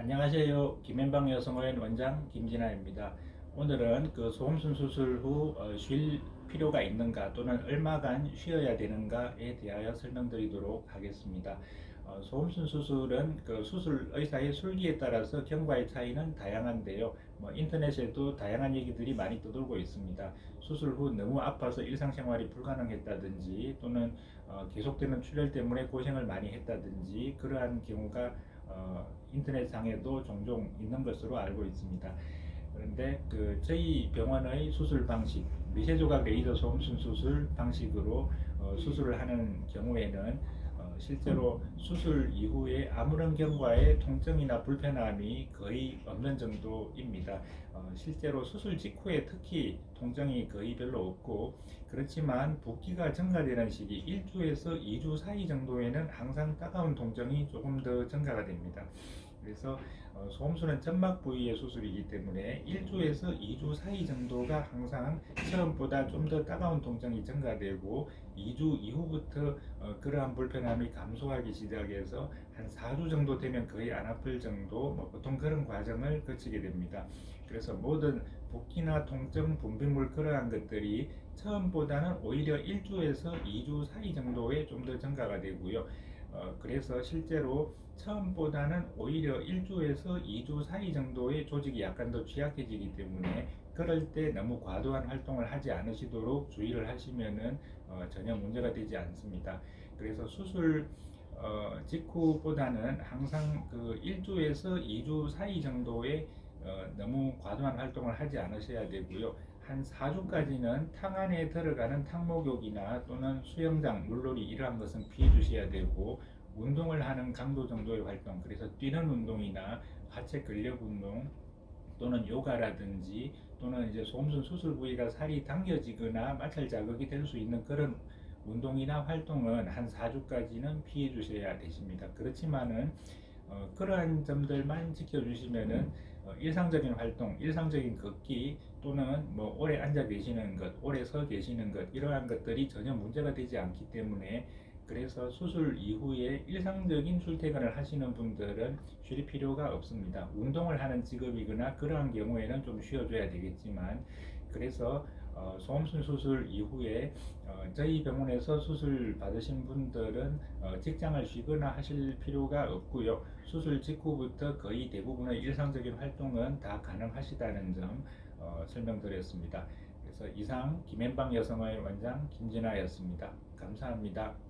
안녕하세요. 김현방 여성의원 원장 김진아입니다. 오늘은 그 소음순 수술 후 어, 쉴 필요가 있는가 또는 얼마간 쉬어야 되는가에 대하여 설명드리도록 하겠습니다. 어, 소음순 수술은 그 수술 의사의 술기에 따라서 경과의 차이는 다양한데요. 뭐 인터넷에도 다양한 얘기들이 많이 떠돌고 있습니다. 수술 후 너무 아파서 일상생활이 불가능했다든지 또는 어, 계속되는 출혈 때문에 고생을 많이 했다든지 그러한 경우가 어, 인터넷상에도 종종 있는 것으로 알고 있습니다. 그런데 그 저희 병원의 수술 방식 미세조각 레이저 소음순 수술 방식으로 어, 수술을 하는 경우에는 어, 실제로 수술 이후에 아무런 경과의 통증이나 불편함이 거의 없는 정도입니다. 어, 실제로 수술 직후에 특히 통증이 거의 별로 없고 그렇지만 붓기가 증가되는 시기 1주에서 2주 사이 정도에는 항상 따가운 통증이 조금 더 증가가 됩니다. 그래서 어, 소음순은 점막 부위의 수술이기 때문에 1주에서 2주 사이 정도가 항상 처음보다 좀 더 따가운 통증이 증가되고 2주 이후부터 어, 그러한 불편함이 감소하기 시작해서 한 4주 정도 되면 거의 안 아플 정도 뭐 보통 그런 과정을 거치게 됩니다. 그래서 모든 붓기나 통증, 분비물 그러한 것들이 처음보다는 오히려 1주에서 2주 사이 정도에 좀 더 증가가 되고요. 어, 그래서 실제로 처음보다는 오히려 1주에서 2주 사이 정도의 조직이 약간 더 취약해지기 때문에 그럴 때 너무 과도한 활동을 하지 않으시도록 주의를 하시면은 어, 전혀 문제가 되지 않습니다. 그래서 수술 어, 직후보다는 항상 그 1주에서 2주 사이 정도의 어, 너무 과도한 활동을 하지 않으셔야 되고요. 한 4주까지는 탕 안에 들어가는 탕목욕이나 또는 수영장, 물놀이 이러한 것은 피해 주셔야 되고 운동을 하는 강도 정도의 활동, 그래서 뛰는 운동이나 하체 근력 운동 또는 요가라든지 또는 이제 소음순 수술 부위가 살이 당겨지거나 마찰 자극이 될 수 있는 그런 운동이나 활동은 한 4주까지는 피해 주셔야 되십니다. 그렇지만은 어, 그러한 점들만 지켜주시면은 어, 일상적인 활동, 일상적인 걷기 또는 뭐 오래 앉아 계시는 것, 오래 서 계시는 것 이러한 것들이 전혀 문제가 되지 않기 때문에 그래서 수술 이후에 일상적인 출퇴근을 하시는 분들은 쉴 필요가 없습니다. 운동을 하는 직업이거나 그러한 경우에는 좀 쉬어줘야 되겠지만 그래서 어, 소음순 수술 이후에 어, 저희 병원에서 수술 받으신 분들은 어, 직장을 쉬거나 하실 필요가 없고요. 수술 직후부터 거의 대부분의 일상적인 활동은 다 가능하시다는 점 어, 설명드렸습니다. 그래서 이상 김현방 여성의 원장 김진아였습니다. 감사합니다.